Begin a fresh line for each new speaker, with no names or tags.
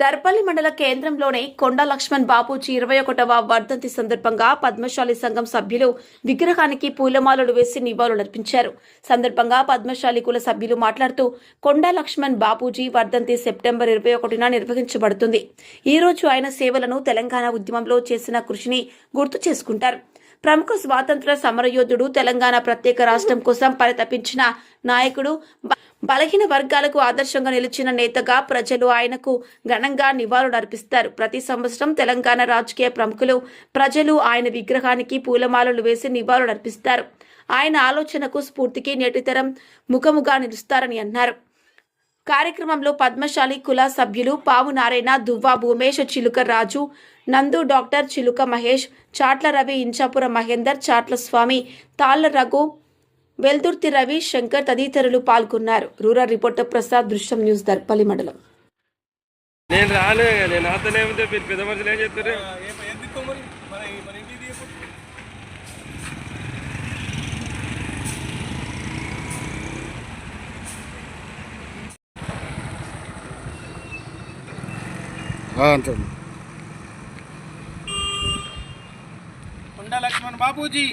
దర్పల్లి మండల కేంద్రంలోని కొండ లక్ష్మణ్ బాపూజీ ఇరవై ఒకటవ వర్ధంతి సందర్భంగా పద్మశాలి సంఘం సభ్యులు విగ్రహానికి పూలమాలలు వేసి నివాళులర్పించారు సందర్భంగా పద్మశాలి కుల సభ్యులు మాట్లాడుతూ కొండ లక్ష్మణ్ బాపూజీ వర్ధంతి సెప్టెంబర్ ఇరవై ఒకటిన నిర్వహించబడుతుంది. ఈ రోజు ఆయన సేవలను తెలంగాణ ఉద్యమంలో చేసిన కృషిని గుర్తు చేసుకుంటారు. ప్రముఖ స్వాతంత్ర సమరయోధుడు తెలంగాణ ప్రత్యేక రాష్ట్రం కోసం పరితపించిన నాయకుడు బ- బలహీన వర్గాలకు ఆదర్శంగా నిలిచిన నేతగా ప్రజలు ఆయనకు ఘనంగా నివాళులర్పిస్తారు. ప్రతి సంవత్సరం తెలంగాణ రాజకీయ ప్రముఖులు ప్రజలు ఆయన విగ్రహానికి పూలమాలలు వేసి నివాళులర్పిస్తారు. ఆయన ఆలోచనకు స్ఫూర్తికి నేటితరం ముఖముగా నిలుస్తారని అన్నారు. కార్యక్రమంలో పద్మశాలి కుల సభ్యులు పావు నారాయణ దువ్వా భూమేష్ చిలుక రాజు నందు డాక్టర్ చిలుక మహేష్ చాట్ల రవి ఇంచాపురం మహేందర్ చాట్ల స్వామి తాళ్ళ రఘు వెల్దుర్తి రవి శంకర్ తదితరులు పాల్గొన్నారు. రూరల్ రిపోర్టర్ ప్రసాద్ దృశ్యం న్యూస్ దర్పల్లి మండలం.
నేను రాను నేను నాతోనే ఉంటే మీరు పెద్ద మనుషులు ఏం చెప్తారు?
అంతే
కొండ లక్ష్మణ్ బాబూజీ